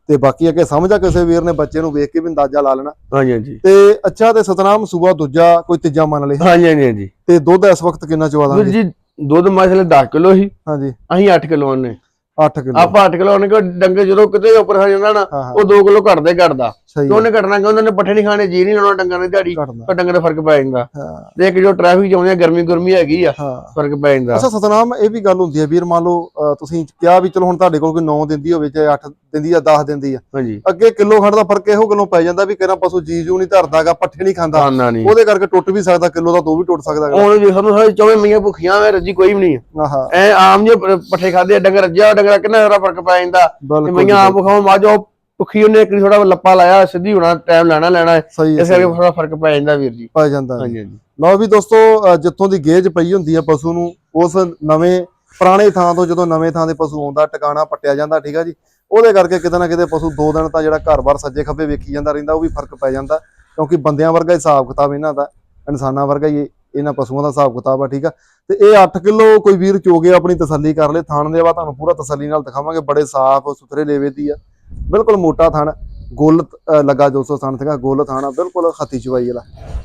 ਤੇ ਬਾਕੀ ਅੱਗੇ ਸਮਝ ਆ ਕਿਸੇ ਵੀਰ ਨੇ ਬੱਚੇ ਨੂੰ ਵੇਖ ਕੇ ਵੀ ਅੰਦਾਜ਼ਾ ਲਾ ਲੈਣਾ। ਹਾਂਜੀ ਹਾਂਜੀ। ਤੇ ਅੱਛਾ ਤੇ ਸਤਨਾਮ ਸੂਬਾ ਦੂਜਾ ਕੋਈ ਤੀਜਾ ਮੰਨ ਲਈ ਹਾਂਜੀ ਹਾਂਜੀ ਹਾਂਜੀ। ਤੇ ਦੁੱਧ ਇਸ ਵਕਤ ਕਿੰਨਾ ਚਵਾ ਦਾਂਗੇ? ਜੀ ਦੁੱਧ ਮਸਲੇ 10 ਕਿਲੋ ਸੀ। ਹਾਂਜੀ। ਅਸੀਂ 8 ਕਿਲੋ ਨੇ 8 ਕਿਲੋ। ਆਪਾਂ 8 ਕਿਲੋ ਨੇ ਕਿ ਡੰਗੇ ਜਦੋਂ ਕਿਤੇ ਉੱਪਰ ਹੋ ਜਾਂਦਾ ਨਾ ਹਾਂ ਹਾਂ। ਉਹ 2 ਕਿਲੋ ਘਟਦੇ ਘਟਦਾ। ਸਹੀ ਤੇ ਉਹਨੇ ਘਟਣਾ ਕਿ ਉਹਨਾਂ ਨੇ ਪੱਠੇ ਨਹੀਂ ਖਾਣੇ ਜੀ ਨਹੀਂ ਲਾਉਣਾ ਡੰਗਾਂ ਦੀ ਦਿਹਾੜੀ ਤਾਂ ਡੰਗਰ ਦਾ ਫ਼ਰਕ ਪੈ ਜਾਂਦਾ। ਹਾਂ। ਤੇ ਇੱਕ ਜੋ ਟ੍ਰੈਫਿਕ ਚ ਆਉਂਦੇ ਆ ਗਰਮੀ ਗਰਮੀ ਹੈਗੀ ਆ ਹਾਂ। ਫ਼ਰਕ ਪੈ ਜਾਂਦਾ। ਅੱਛਾ ਸਤਨਾਮ ਇਹ ਵੀ ਗੱਲ ਹੁੰਦੀ ਹੈ ਵੀਰ ਮੰਨ ਲਓ ਅਹ ਤੁਸੀਂ ਕਿਹਾ ਵੀ ਚਲੋ ਹੁਣ ਤੁਹਾਡੇ ਕੋਲ ਕੋਈ 9 ਦਿੰਦੀ ਹੋਵੇ ਚਾਹੇ 8 ਦਿੰਦੀ ਆ 10 ਦਿੰਦੀ ਆ। ਹਾਂਜੀ। ਅੱਗੇ ਕਿਲੋ ਖੰਡ ਦਾ ਫ਼ਰਕ ਇਹੋ ਗੱਲੋਂ ਪੈ ਜਾਂਦਾ ਵੀ ਕਿਹੜਾ ਪਸ਼ੂ ਜੀ ਜੂ ਨਹੀਂ ਧਰਦਾਗਾ ਪੱਠੇ ਨਹੀਂ ਖਾਂਦਾ। ਖਾਣਾ ਨਹੀਂ। ਉਹਦੇ ਕਰਕੇ ਟੁੱਟ ਵੀ ਸਕਦਾ ਕਿਲੋ ਦਾ ਦੋ ਵੀ ਟੁੱਟ ਸਕਦਾ ਅਗਲਾ। ਹੁਣ ਵੀ ਸਾਨੂੰ ਸਾਰੇ ਚੌਵੇਂ ਮੀਆਂ ਭੁੱਖੀਆਂ ਵੇ ਰੱਜੀ ਕੋਈ ਵੀ ਨਹੀਂ ਆਹਾ। ਐ ਆਮ ਜੇ ਪ- ਪੱਠੇ ਖਾਦੇ ਡੰਗਰ ਰੱਜਿਆ ਡੰਗਰ ਕਿੰਨਾ ਜ਼ਿਆਦਾ ਫ਼ਰਕ ਪੈ ਜਾਂਦਾ। ਤੇ ਬਿਲਕੁਲ ਮਈਆਂ ਆਮ ਭੁੱਖਾਂ ਮਾਜੋ ਭੁੱਖੀ ਉਹਨੇ ਇੱਕ ਥੋੜਾ ਲੱਪਾ ਲਾਇਆ ਸਿੱਧੀ ਹੋਣਾ ਟਾਈਮ ਲੈਣਾ ਲੈਣਾ ਹੈ। ਹੈ ਇਸ ਕਰਕੇ ਥੋੜਾ ਫ਼ਰਕ ਪੈ ਜਾਂਦਾ ਵੀਰ ਜੀ। ਪੈ ਜਾਂਦਾ ਹੈ। ਹਾਂਜੀ ਹਾਂਜੀ। ਲਓ ਵੀ ਦੋਸਤੋ ਜਿੱਥੋਂ ਦੀ ਗੇਜ ਪਈ ਹੁੰਦੀ ਆ ਪਸ਼ੂ ਨੂੰ ਉਸ ਨਵੇਂ ਪੁਰਾਣੇ ਥਾਂ ਤੋਂ ਜਦੋਂ ਨਵੇਂ ਥਾਂ ਦੇ ਪਸ਼ੂ ਆਉਂਦਾ ਟਿਕਾਣਾ ਪੱਟਿਆ ਜਾਂਦਾ ਠੀਕ ਆ ਜੀ? ਉਹਦੇ ਕਰਕੇ ਕਿਤੇ ਨਾ ਕਿਤੇ ਪਸ਼ੂ ਦੋ ਦਿਨ ਤਾਂ ਜਿਹੜਾ ਘਰ-ਬਾਰ ਸੱਜੇ ਖੱਬੇ ਵੇਖੀ ਜਾਂਦਾ ਰਹਿੰਦਾ ਉਹ ਵੀ ਫ਼ਰਕ ਪੈ ਜਾਂਦਾ। ਕਿਉਂਕਿ ਬੰਦਿਆਂ ਵਰਗਾ ਹਿਸਾਬ ਕਿਤਾਬ ਇਹਨਾਂ ਦਾ ਇਨਸਾਨਾਂ ਵਰਗਾ ਹੀ ਇਹ- ਇਹਨਾਂ ਪਸ਼ੂਆਂ ਦਾ ਹਿਸਾਬ ਕਿਤਾਬ ਆ ਠੀਕ ਆ? ਤੇ ਇਹ 8 ਕਿਲੋ ਕੋਈ ਵੀਰ ਚੋਗੇ ਆਪਣੀ ਤਸੱਲੀ ਕਰ ਲੇ ਥਣ ਦੇ ਵਾ ਤੁਹਾਨੂੰ ਪੂਰਾ ਤਸੱਲੀ ਨਾਲ ਦਿਖਾਵਾਂਗੇ ਬੜੇ ਸਾਫ਼ ਸੁਥਰੇ ਲੇਵੇ ਦੀ ਆ। ਬਿਲਕੁਲ ਮੋਟਾ ਥਣ ਗੁੱਲ ਲੱਗਾ 200 ਥਣ ਸੀਗਾ ਗੁੱਲ ਥਣ ਬਿਲਕੁਲ ਹੱਥੀ ਚਵਾਈ ਵਾਲਾ।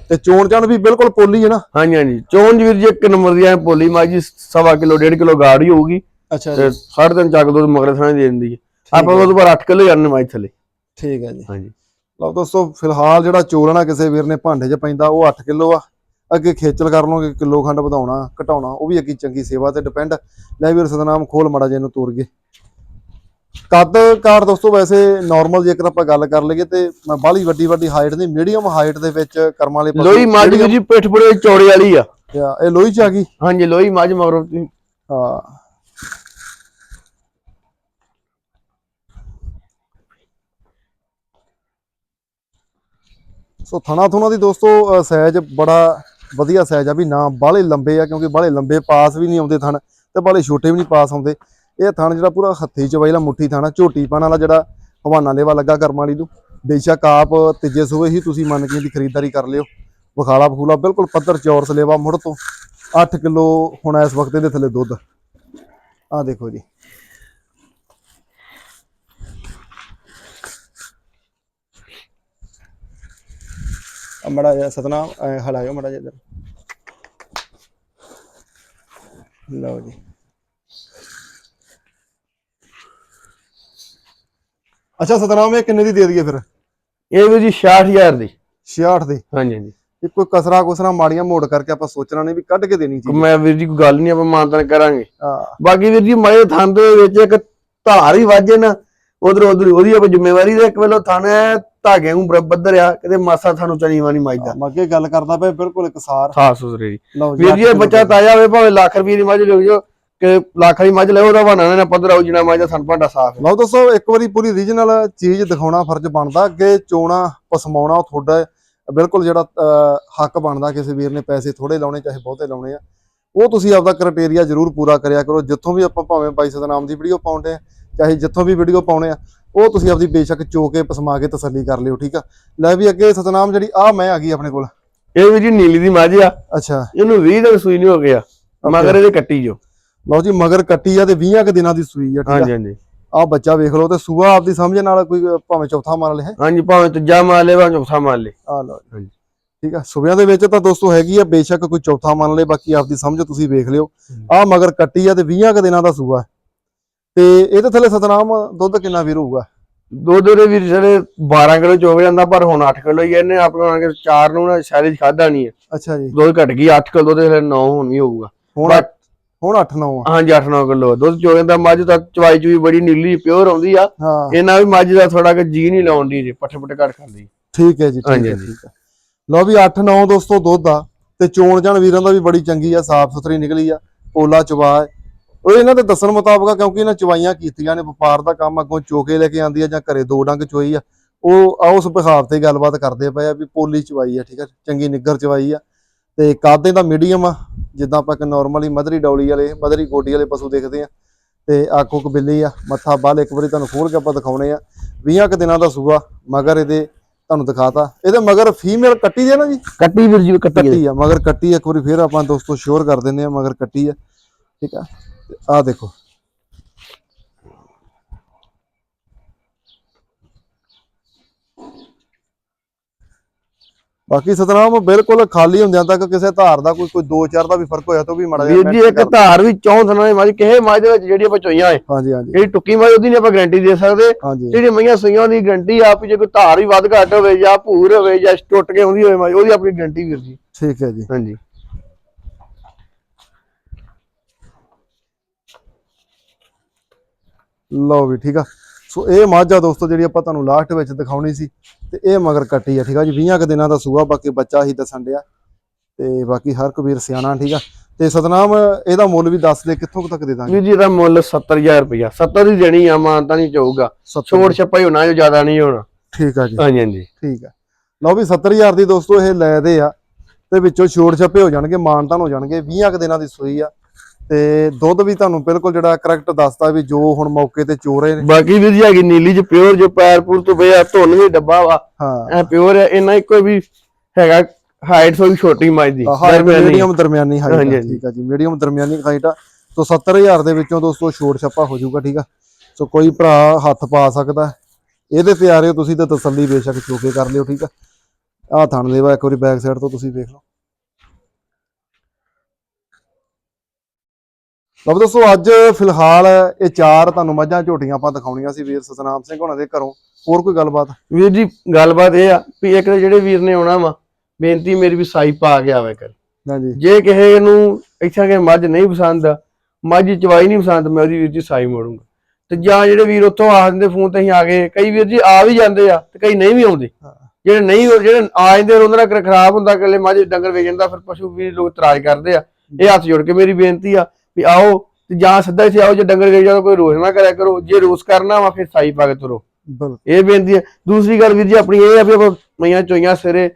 ਤੇ ਚੋਣ ਚਾਣ ਵੀ ਬਿਲਕੁਲ ਪੋਲੀ ਹੈ ਨਾ? ਹਾਂਜੀ ਹਾਂਜੀ। ਚੋਣ ਜੀ ਵੀਰ ਜੀ ਇੱਕ ਨੰਬਰ ਦੀ ਐ ਪੋਲੀ ਮਾਜੀ ਸਵਾ ਕਿਲੋ ਡੇਢ ਕਿਲੋ ਗਾੜ ਹੀ ਹੋਊਗੀ। ਅੱਛਾ ਤੇ ਸਾਢੇ ਤਿੰਨ ਚੱਕ ਦੁੱਧ ਮਗਰੇ ਥਾਣੇ ਦੇ ਦਿੰਦੀ ਹੈ। ਆਪਾਂ ਉਹਦੇ ਪਰ 8 ਕਿਲੋ ਜਾਣੇ ਮਾਈ ਥੱਲੇ। ਠੀਕ ਹੈ ਜੀ। ਹਾਂਜੀ। ਲਓ ਦੋਸਤੋ ਫਿਲਹਾਲ ਜਿਹੜਾ ਚੋਲਣਾ ਕਿਸੇ ਵੀਰ ਨੇ ਭਾਂਡੇ 'ਚ ਪੈਂਦਾ ਉਹ 8 ਕਿਲੋ ਆ। ਅੱਗੇ ਖੇਚਲ ਕਰ ਲਓਗੇ ਕਿਲੋ ਖੰਡ ਵਧਾਉਣਾ ਘਟਾਉਣਾ ਉਹ ਵੀ ਅੱਗੇ ਚੰਗੀ ਸੇਵਾ ਤੇ ਡਿਪੈਂਡ ਲੈ ਵੀਰ ਸਤਨਾਮ ਖੋਲ ਮੜਾ ਜੇ ਇਹਨੂੰ ਤੋਰ ਗਏ ਕੱਦ ਕਾਰ ਦੋਸਤੋ ਵੈਸੇ ਨਾਰਮਲ ਜੇਕਰ ਆਪਾਂ ਗੱਲ ਕਰ ਲਈਏ ਤੇ ਮੈਂ ਬਾਹਲੀ ਵੱਡੀ ਵੱਡੀ ਹਾਈਟ ਨਹੀਂ ਮੀਡੀਅਮ ਹਾਈਟ ਦੇ ਵਿੱਚ ਕਰਮਾਂ ਵਾਲੇ ਲੋਈ ਮੱਝ ਜੀ ਪਿੱਠ ਪੁੜੇ ਚੌੜੇ ਵਾਲੀ ਆ। ਇਹ ਲੋਈ ਚ ਆ ਗਈ? ਹਾਂਜੀ ਲੋਈ ਮੱਝ ਮਗਰੋਂ ਤੁਸੀਂ। ਹਾਂ। ਸੋ ਥਣਾ ਥੁਣਾ ਦੀ ਦੋਸਤੋ ਸਾਈਜ਼ ਬੜਾ ਵਧੀਆ ਸਾਈਜ਼ ਆ ਵੀ ਨਾ ਬਾਹਲੇ ਲੰਬੇ ਆ ਕਿਉਂਕਿ ਬਾਹਲੇ ਲੰਬੇ ਪਾਸ ਵੀ ਨਹੀਂ ਆਉਂਦੇ ਥਣ ਤੇ ਬਾਹਲੇ ਛੋਟੇ ਵੀ ਨਹੀਂ ਪਾਸ ਆਉਂਦੇ। ਇਹ ਥਣ ਜਿਹੜਾ ਪੂਰਾ ਹੱਥੀ ਚ ਵਾਲਾ ਮੁੱਠੀ ਥਾਣਾ, ਝੋਟੀ ਪਾਣ ਵਾਲਾ ਜਿਹੜਾ ਹਵਾਨਾ ਲੇਵਾ ਲੱਗਾ ਕਰਮ ਵਾਲੀ ਨੂੰ। ਬੇਸ਼ੱਕ ਆਪ ਤੀਜੇ ਸੂਏ ਹੀ ਤੁਸੀਂ ਮੰਨ ਕੇ ਦੀ ਖਰੀਦਦਾਰੀ ਕਰ ਲਿਓ। ਬਖਾਲਾ ਬਖੂਲਾ ਬਿਲਕੁਲ ਪੱਧਰ ਚੌਰਸ ਲੇਵਾ ਮੁੜ ਤੋਂ 8 ਕਿਲੋ ਹੁਣ ਇਸ ਵਕਤ ਇਹਦੇ ਥੱਲੇ ਦੁੱਧ। ਆ ਦੇਖੋ ਜੀ। ਆ ਮੜਾ ਜਿਹਾ ਸਤਨਾਮ, ਐ ਹਲਾਇਓ ਮੜਾ ਜਿਹਾ ਲਓ ਜੀ। ਅੱਛਾ ਸਤਨਾਮ ਇਹ ਕਿੰਨੇ ਦੀ ਦੇ ਦਈਏ ਫਿਰ? ਇਹ ਵੀਰ ਜੀ 66000 ਦੀ। 66 ਦੀ? ਹਾਂਜੀ ਹਾਂਜੀ। ਇਹ ਕੋਈ ਕਸਰਾ ਕੁਸਰਾ ਮਾੜੀਆਂ ਮੋੜ ਕਰਕੇ ਆਪਾਂ ਸੋਚਣਾ ਨਹੀਂ ਵੀ ਕੱਢ ਕੇ ਦੇਣੀ ਚਾਹੀਦੀ ਮੈਂ ਵੀਰ ਜੀ ਕੋਈ ਗੱਲ ਨਹੀਂ ਆਪਾਂ ਮਾਨਤਨ ਕਰਾਂਗੇ। ਆ ਬਾਕੀ ਵੀਰ ਜੀ ਮੜੇ ਥਣ ਦੇ ਵਿੱਚ ਇੱਕ ਧਾਰ ਹੀ ਵਾਜੇ ਨਾ ਉਧਰ ਉਧਰ ਉਹਦੀ ਆਪਾਂ ਜ਼ਿੰਮੇਵਾਰੀ ਦੇ ਇੱਕ ਵੇਲੋ ਥਣ ਹੈ ਧਾਗੇ ਨੂੰ ਬੱਦਰ ਆ ਕਿਤੇ ਮਾਸਾ ਥਾਨੂੰ ਚਣੀਵਾ ਨਹੀਂ ਮਾਈਦਾ ਮੈਂ ਅੱਗੇ ਗੱਲ ਕਰਦਾ ਪਿਆ ਬਿਲਕੁਲ ਇਕਸਾਰ ਖਾਸ ਉਸਰੇ ਜੀ ਵੀਰ ਜੀ ਬੱਚਾ ਤਾਜ਼ਾ ਹੋਵੇ ਭਾਵੇਂ ਲੱਖ ਰੁਪਏ ਦੀ ਮੱਝ ਲਿਓ ਜੋ ਕਿ ਲੱਖ ਦੀ ਮੱਝ ਲਿਓ ਉਹਦਾ ਬਹਾਨਾ ਨਾ ਪੱਧਰ ਆਉ ਜਿਨਾ ਮੱਝ ਦਾ ਥਣ ਭਾਂਡਾ ਸਾਫ਼ ਲਓ ਦੋਸਤੋ ਇੱਕ ਵਾਰੀ ਪੂਰੀ ਰੀਜਨਲ ਚੀਜ਼ ਦਿਖਾਉਣਾ ਫਰਜ਼ ਬਣਦਾ ਅੱਗੇ ਚੋਣਾ ਪਸਮਾਉਣਾ ਉਹ ਤੁਹਾਡਾ ਬਿਲਕੁਲ ਜਿਹੜਾ ਹੱਕ ਬਣਦਾ ਕਿਸੇ ਵੀਰ ਨੇ ਪੈਸੇ ਥੋੜੇ ਲਾਉਣੇ ਚਾਹੇ ਬਹੁਤੇ ਲਾਉਣੇ ਆ। ਉਹ ਤੁਸੀਂ ਆਪਦਾ ਕ੍ਰਾਈਟੇਰੀਆ ਜ਼ਰੂਰ ਪੂਰਾ ਕਰਿਆ ਕਰੋ ਜਿੱਥੋਂ ਵੀ ਆਪਾਂ ਭਾਵੇਂ ਬਾਈ ਸਤਨਾਮ ਦੀ ਵੀਡੀਓ ਪਾਉਂਦੇ ਆ ਚਾਹੇ ਜਿੱਥੋਂ ਵੀ ਵੀਡੀਓ ਪਾਉਣੇ ਆ ਉਹ ਤੁਸੀਂ ਆਪਦੀ ਬੇਸ਼ੱਕ ਚੋ ਕੇ ਪਸਮਾ ਕੇ ਤਸੱਲੀ ਕਰ ਲਿਓ ਠੀਕ ਆ? ਲੈ ਵੀ ਅੱਗੇ ਸਤਨਾਮ ਜਿਹੜੀ ਆ ਮੈਂ ਆ ਗਈ ਆਪਣੇ ਕੋਲ। ਇਹ ਵੀਰ ਜੀ ਨੀਲੀ ਦੀ ਮੱਝ ਆ। ਅੱਛਾ। ਇਹਨੂੰ 20 ਦਿਨ ਸੂਈ ਨਹੀਂ ਹੋ ਗਿਆ ਮਗਰ ਇਹਦੇ ਕੱਟੀ ਜੋ ਲਓ ਜੀ ਮਗਰ ਕੱਟੀ ਆ ਤੇ 20 ਕੁ ਦਿਨਾਂ ਦੀ ਸੂਈ ਆ ਠੀਕ ਹਾਂਜੀ ਆ? ਹਾਂਜੀ ਆ ਬੱਚਾ ਵੇਖ ਲਓ ਤੇ ਸੂਆ ਆਪਦੀ ਸਮਝ ਨਾਲ ਕੋਈ ਭਾਵੇਂ ਚੌਥਾ ਮਾਰ ਲੇ ਹਾਂਜੀ ਭਾਵੇਂ ਤੀਜਾ ਮਾਰ ਲੈ ਭਾਵੇਂ ਚੌਥਾ ਮਾਰ ਲੈ। ਆ ਲਓ। ਹਾਂਜੀ। ਠੀਕ ਆ ਸੁਬਿਆਂ ਦੇ ਵਿੱਚ ਤਾਂ ਦੋਸਤੋ ਹੈਗੀ ਆ ਬੇਸ਼ੱਕ ਕੋਈ ਚੌਥਾ ਮੰਨ ਲੇ ਬਾਕੀ ਆਪਦੀ ਸਮਝ ਤੁਸੀਂ ਵੇਖ ਲਿਓ। ਆ ਮਗਰ ਕੱਟੀ ਆ ਤੇ 20 ਕ ਦਿਨਾਂ ਦਾ ਸੂਆ। ਤੇ ਇਹਦੇ ਥੱਲੇ ਸਤਨਾਮ ਦੁੱਧ ਕਿੰਨਾ ਵੀਰ ਹੋਊਗਾ? ਦੁੱਧ ਦੇ ਵੀਰ ਜਿਹੜੇ 12 ਕਿਲੋ ਚੋਗ ਜਾਂਦਾ ਪਰ ਹੁਣ 8 ਕਿਲੋ ਹੀ। ਇਹਨੇ ਆਪਣੇ ਨਾਲ 4 ਨੂੰ ਨਾ ਸ਼ਾਇਦ ਖਾਦਾ ਨਹੀਂ ਹੈ ਅੱਛਾ ਜੀ। ਦੁੱਧ ਘਟ ਗਈ 8 ਕਿਲੋ ਦੇ 9 ਹੁਣ ਹੋਊਗਾ। ਹੁਣ ਹੁਣ 8-9 ਆ। ਹਾਂਜੀ 8-9 ਕਿਲੋ ਦੁੱਧ ਚੋ ਜਾਂਦਾ ਮੱਝ ਤਾਂ ਚਵਾਈ ਚੂਈ ਬੜੀ ਨੀਲੀ ਪਿਓਰ ਆਉਂਦੀ ਆ। ਇਹਨਾਂ ਵੀ ਮੱਝ ਦਾ ਥੋੜਾ ਕਿ ਜੀ ਨਹੀਂ ਲਾਉਂਦੀ ਜੇ ਪੱਠੇ ਪੁੱਠੇ ਘੱਟ ਖਾਂਦੀ। ਠੀਕ ਹੈ ਜੀ ਠੀਕ ਹੈ। ਠੀਕ ਹੈ। ਲਓ ਵੀ 8-9 ਦੋਸਤੋ ਦੁੱਧ ਆ ਤੇ ਚੋਣ ਜਾਣ ਵੀਰਾਂ ਦਾ ਵੀ ਬੜੀ ਚੰਗੀ ਆ ਸਾਫ਼ ਸੁਥਰੀ ਨਿਕਲੀ ਆ ਪੋਲਾ ਚਵਾ। ਉਹ ਇਹਨਾਂ ਦੇ ਦੱਸਣ ਮੁਤਾਬਕ ਆ ਕਿਉਂਕਿ ਇਹਨਾਂ ਚਵਾਈਆਂ ਕੀਤੀਆਂ ਨੇ ਵਪਾਰ ਦਾ ਕੰਮ ਅੱਗੋਂ ਚੋਕੇ ਲੈ ਕੇ ਆਂਦੀ ਆ ਜਾਂ ਘਰੇ ਦੋ ਡੰਗ ਚੋਈ ਆ। ਉਹ ਆਓ ਉਸ ਬਿਹਾਵ ਤੇ ਗੱਲਬਾਤ ਕਰਦੇ ਪਏ ਆ ਵੀ ਪੋਲੀ ਚਵਾਈ ਆ ਠੀਕ ਆ ਚੰਗੀ ਨਿੱਗਰ ਚਵਾਈ ਆ। ਤੇ ਕਾਦੇ ਦਾ ਮੀਡੀਅਮ ਆ ਜਿੱਦਾਂ ਆਪਾਂ ਕਿ ਨਾਰਮਲੀ ਮਧਰੀ ਡੌਲੀ ਵਾਲੇ ਮਧਰੀ ਗੋਡੀ ਵਾਲੇ ਪਸ਼ੂ ਦੇਖਦੇ ਆ ਤੇ ਆਕੋ ਕਬਿੱਲੀ ਆ ਮੱਥਾ ਬੱਲ ਇੱਕ ਵਾਰੀ ਤੁਹਾਨੂੰ ਖੋਲ ਕੇ ਆਪਾਂ ਦਿਖਾਉਣੇ ਆ। 20 ਕੁ ਦਿਨਾਂ ਦਾ ਸੂਆ ਮਗਰ ਇਹਦੇ ਤੁਹਾਨੂੰ ਦਿਖਾਤਾ। ਇਹਦੇ ਮਗਰ ਫੀਮੇਲ ਕੱਟੀ ਦੇ ਨਾ ਜੀ? ਕੱਟੀ ਵੀਰ ਜੀ ਕੱਟੀ ਆ ਮਗਰ ਕੱਟੀ ਆ, ਇੱਕ ਵਾਰੀ ਫੇਰ ਆਪਾਂ ਦੋਸਤੋ ਸ਼ੋਰ ਕਰ ਦਿੰਦੇ ਆ ਮਗਰ ਕੱਟੀ ਆ। ਠੀਕ ਆ? ਆ ਦੇਖੋ। ਬਾਕੀ ਸਤਨਾਮ ਬਿਲਕੁਲ ਖਾਲੀ ਹੁੰਦਿਆਂ ਤੱਕ ਕਿਸੇ ਧਾਰ ਦਾ ਕੋਈ ਕੋਈ 2-4 ਦਾ ਵੀ ਫ਼ਰਕ ਹੋਇਆ ਤਾਂ ਵੀ ਮਾੜਾ ਵੀਰ ਜੀ ਇੱਕ ਧਾਰ ਵੀ ਚੌਂ ਥਣਾ ਦੀ ਮੱਝ ਕਿਸੇ ਮੱਝ ਦੇ ਵਿੱਚ ਜਿਹੜੀ ਆਪਾਂ ਚੋਈਆਂ ਏ ਹਾਂਜੀ ਹਾਂਜੀ। ਜਿਹੜੀ ਟੁੱਕੀ ਮੱਝ ਉਹਦੀ ਨਹੀਂ ਆਪਾਂ ਗਾਰੰਟੀ ਦੇ ਸਕਦੇ। ਜਿਹੜੀ ਮਈਆਂ ਸਈਆਂ ਦੀ ਗਾਰੰਟੀ ਆ ਵੀ ਜੇ ਕੋਈ ਧਾਰ ਵੀ ਵੱਧ ਘੱਟ ਹੋਵੇ ਜਾਂ ਭੂਰ ਹੋਵੇ ਜਾਂ ਟੁੱਟ ਕੇ ਆਉਂਦੀ ਹੋਵੇ ਮੱਝ ਉਹਦੀ ਆਪਣੀ ਗਾਰੰਟੀ ਵੀਰ ਜੀ। ਠੀਕ ਹੈ ਜੀ। ਹਾਂਜੀ। ਲਓ ਵੀ ਠੀਕ ਆ। ਸੋ ਇਹ ਮੱਝ ਦੋਸਤੋ ਜਿਹੜੀ ਆਪਾਂ ਤੁਹਾਨੂੰ ਲਾਸਟ ਵਿੱਚ ਦਿਖਾਉਣੀ ਸੀ ਤੇ ਇਹ ਮਗਰ ਕੱਟੀ ਆ ਠੀਕ ਆ ਜੀ? 20 ਕੁ ਦਿਨਾਂ ਦਾ ਸੂਆ ਬਾਕੀ ਬੱਚਾ ਹੀ ਦੱਸਣ ਡਿਆ। ਤੇ ਬਾਕੀ ਹਰ ਕਬੀਰ ਸਿਆਣਾ ਠੀਕ ਆ? ਤੇ ਸਤਨਾਮ ਇਹਦਾ ਮੁੱਲ ਵੀ ਦੱਸ ਦੇ ਕਿੱਥੋਂ ਤੱਕ ਦੇ ਦਾਂਗੇ? ਵੀਰ ਜੀ ਦਾ ਮੁੱਲ 70000 ਰੁਪਇਆ 70 ਦੀ ਦੇਣੀ ਆ ਮਾਨਤਾ ਨਹੀਂ ਚਾਹੂਗਾ। ਛੋੜ ਛੱਪਾ ਹੀ ਹੋਣਾ ਜੋ ਜ਼ਿਆਦਾ ਨਹੀਂ ਹੋਣਾ। ਠੀਕ ਆ ਜੀ। ਹਾਂਜੀ ਹਾਂਜੀ। ਠੀਕ ਆ। ਲਓ ਵੀ 70000 ਦੀ ਦੋਸਤੋ ਇਹ ਲੈ ਦੇ ਆ ਤੇ ਵਿੱਚੋਂ ਛੋੜ ਛੱਪੇ ਹੋ ਜਾਣਗੇ ਮਾਨਤਾਨ ਹੋ ਜਾਣਗੇ 20 ਕੁ ਦਿਨਾਂ ਦੀ ਸੂਈ ਆ। ਤੇ ਦੁੱਧ ਵੀ ਤੁਹਾਨੂੰ ਬਿਲਕੁਲ ਜਿਹੜਾ ਕਰੈਕਟ ਦੱਸਦਾ ਵੀ ਜੋ ਹੁਣ ਮੌਕੇ ਤੇ ਚੋ ਰਹੇ ਨੇ। ਬਾਕੀ ਵੀਰ ਜੀ ਹੈਗੀ ਨੀਲੀ ਚ ਪਿਓਰ ਜੋ ਪੈਰਪੁਰ ਤੋਂ ਪਿਆ ਧੁੰਨ ਵੀ ਡੱਬਾ ਵਾ ਹਾਂ। ਐ ਪਿਓਰ ਹੈ ਇਹਨਾਂ ਇੱਕੋ ਵੀ ਹੈਗਾ ਹਾਈਟ ਥੋੜੀ ਛੋਟੀ ਮੱਝ ਦੀ। ਮੀਡੀਅਮ ਦਰਮਿਆਨੀ। ਹਾਈਟ ਆ। ਠੀਕ ਆ ਜੀ ਮੀਡੀਅਮ ਦਰਮਿਆਨੀ ਹਾਈਟ ਆ। ਸੋ 70000 ਦੇ ਵਿੱਚੋਂ ਦੋਸਤੋ ਛੋੜ ਛੱਪਾ ਹੋ ਜਾਊਗਾ ਠੀਕ ਆ। ਸੋ ਕੋਈ ਭਰਾ ਹੱਥ ਪਾ ਸਕਦਾ। ਇਹਦੇ ਤੇ ਆ ਰਹੇ ਹੋ ਤੁਸੀਂ ਤਾਂ ਤਸੱਲੀ ਬੇਸ਼ੱਕ ਚੋਕੇ ਕਰ ਲਿਓ ਠੀਕ ਆ। ਆਹ ਥਣ ਦੇਵਾ ਇੱਕ ਵਾਰੀ ਬੈਕ ਸਾਈਡ ਤੋਂ ਤੁਸੀਂ ਵੇਖ ਲਓ। ਲਓ ਦੋਸਤੋ ਅੱਜ ਫਿਲਹਾਲ ਇਹ ਚਾਰ ਤੁਹਾਨੂੰ ਮੱਝਾਂ ਝੋਟੀਆਂ ਆਪਾਂ ਦਿਖਾਉਣੀਆਂ ਸੀ ਵੀਰ ਸਤਨਾਮ ਸਿੰਘ ਹੋਣਾ ਦੇ ਘਰੋਂ। ਹੋਰ ਕੋਈ ਗੱਲਬਾਤ? ਵੀਰ ਜੀ ਗੱਲਬਾਤ ਇਹ ਆ ਵੀ ਇੱਕ ਜਿਹੜੇ ਵੀਰ ਨੇ ਆਉਣਾ ਵਾ ਬੇਨਤੀ ਮੇਰੀ ਵੀ ਸਾਈ ਪਾ ਕੇ ਆਵੇ ਕਰ ਹਾਂਜੀ। ਜੇ ਕਿਸੇ ਨੂੰ ਇੱਥਾ ਕਿ ਮੱਝ ਨਹੀਂ ਪਸੰਦ ਮੱਝ ਚਵਾਈ ਨਹੀਂ ਪਸੰਦ ਮੈਂ ਉਹਦੀ ਵੀਰ ਜੀ ਸਾਈ ਮੋੜੂੰਗਾ। ਤੇ ਜਾਂ ਜਿਹੜੇ ਵੀਰ ਉੱਥੋਂ ਆ ਜਾਂਦੇ ਫੋਨ ਤੇ ਅਸੀਂ ਆ ਗਏ ਕਈ ਵੀਰ ਜੀ ਆ ਵੀ ਜਾਂਦੇ ਆ ਤੇ ਕਈ ਨਹੀਂ ਵੀ ਆਉਂਦੇ। ਹਾਂ। ਜਿਹੜੇ ਨਹੀਂ ਜਿਹੜੇ ਆ ਜਾਂਦੇ ਉਹਨਾਂ ਦਾ ਖਰਾਬ ਹੁੰਦਾ ਇਕੱਲੇ ਮੱਝ ਡੰਗਰ ਵੇਚ ਜਾਂਦਾ ਫਿਰ ਪਸ਼ੂ ਵੀ ਲੋਕ ਇਤਰਾਜ਼ ਕਰਦੇ ਆ। ਇਹ ਹੱਥ ਜੋੜ ਕੇ ਮੇਰੀ ਬੇਨਤੀ ਆ ਵੀ ਆਓ ਤੇ ਜਾਂ ਸਿੱਧਾ ਇੱਥੇ ਆਓ ਜੇ ਡੰਗਰ ਵੇਚ ਜਾਂਦਾ ਕੋਈ ਰੋਜ਼ ਨਾ ਕਰਿਆ ਕਰੋ। ਜੇ ਰੋਜ਼ ਕਰਨਾ ਵਾ ਫਿਰ ਸਾਈ ਪਾ ਕੇ ਤੁਰੋ। ਇਹ ਬੇਨਤੀ ਹੈ। ਦੂਸਰੀ ਗੱਲ ਵੀਰ ਜੀ ਆਪਣੀ ਇਹ ਆ ਵੀ ਆਪਾਂ ਮਈਆਂ ਚੋਈਆਂ ਸਵੇਰੇ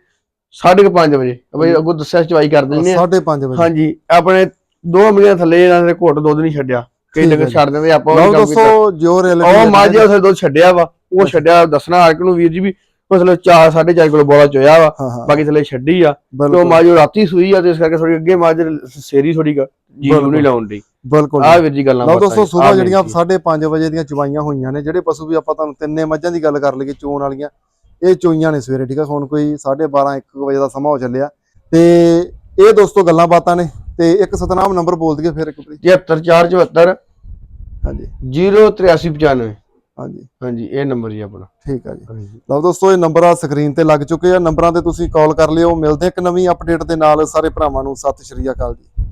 5:30 ਵਜੇ ਬਈ ਅੱਗੋਂ ਦੱਸਿਆ ਚਵਾਈ ਕਰ ਦਿੰਦੇ ਆ 5:30 ਵਜੇ। ਹਾਂਜੀ ਆਪਣੇ ਦੋ ਮਹੀਨੇ ਥੱਲੇ ਇਹਨਾਂ ਦੇ ਘੁੱਟ ਦੁੱਧ ਨਹੀਂ ਛੱਡਿਆ। ਕਈ ਡੰਗਰ। ਛੱਡ ਦਿੰਦੇ ਆਪਾਂ ਉਹ। ਦੋਸਤੋ ਜੋ ਰਿਐਲਿਟੀ ਉਹ ਮੱਝ ਉਸੇ ਦੁੱਧ ਛੱਡਿਆ ਵਾ ਉਹ ਛੱਡਿਆ ਦੱਸਣਾ ਆਰਕ ਨੂੰ ਵੀਰ ਜੀ ਵੀ ਮਤਲਬ 4 4.5 ਕਿਲੋ ਬੋਲਾ ਚੋਇਆ ਵਾ ਬਾਕੀ ਥੱਲੇ ਛੱਡੀ ਆ। ਤੇ ਉਹ ਉਹ ਰਾਤੀ ਸੂਈ ਆ ਤੇ ਇਸ ਕਰਕੇ ਥੋੜੀ ਅੱਗੇ ਮੱਝ ਸੇਰੀ ਥੋੜੀ ਜੀ। ਨਹੀਂ ਲਾਉਣ ਦੀ ਬਿਲਕੁਲ। ਆ ਵੀਰ ਜੀ ਗੱਲਾਂ ਲਓ ਦੋਸਤੋ ਆਹ ਜਿਹੜੀਆਂ ਬੇਨਤੀ ਹੈ। 5:30 ਵਜੇ ਦੀਆਂ ਚਵਾਈਆਂ ਹੋਈਆਂ ਨੇ ਜਿਹੜੇ ਪਸ਼ੂ ਵੀ ਆਪਾਂ ਤੁਹਾਨੂੰ ਤਿੰਨੇ ਮੱਝਾਂ ਦੀ ਗੱਲ ਕਰ ਲਈਏ ਚੋਣ ਵਾਲੀਆਂ ਇਹ ਚੋਈਆਂ ਨੇ ਸਵੇਰੇ ਠੀਕ ਆ? ਹੁਣ ਕੋਈ 12:30 1 ਵਜੇ ਦਾ ਸਮਾਂ ਹੋ ਚੱਲਿਆ। ਤੇ ਇਹ ਦੋਸਤੋ ਗੱਲਾਂ ਬਾਤਾਂ ਨੇ ਤੇ ਇੱਕ ਸਤਨਾਮ ਨੰਬਰ ਬੋਲ ਦਈਏ ਫਿਰ ਇੱਕ ਵਾਰੀ। 74474 ਹਾਂਜੀ। 08395 ਹਾਂਜੀ। ਹਾਂਜੀ ਇਹ ਨੰਬਰ ਜੀ ਆਪਣਾ। ਠੀਕ ਆ ਜੀ। ਲਓ ਦੋਸਤੋ ਇਹ ਨੰਬਰ ਆ ਸਕਰੀਨ ਤੇ ਲੱਗ ਚੁੱਕੇ ਆ। ਨੰਬਰਾਂ ਤੇ ਤੁਸੀਂ ਕਾਲ ਕਰ ਲਿਓ। ਮਿਲਦੇ ਇੱਕ ਨਵੀਂ ਅਪਡੇਟ ਦੇ ਨਾਲ ਸਾਰੇ ਭਰਾਵਾਂ ਨੂੰ। ਸਤਿ ਸ਼੍ਰੀ ਅਕਾਲ ਜੀ।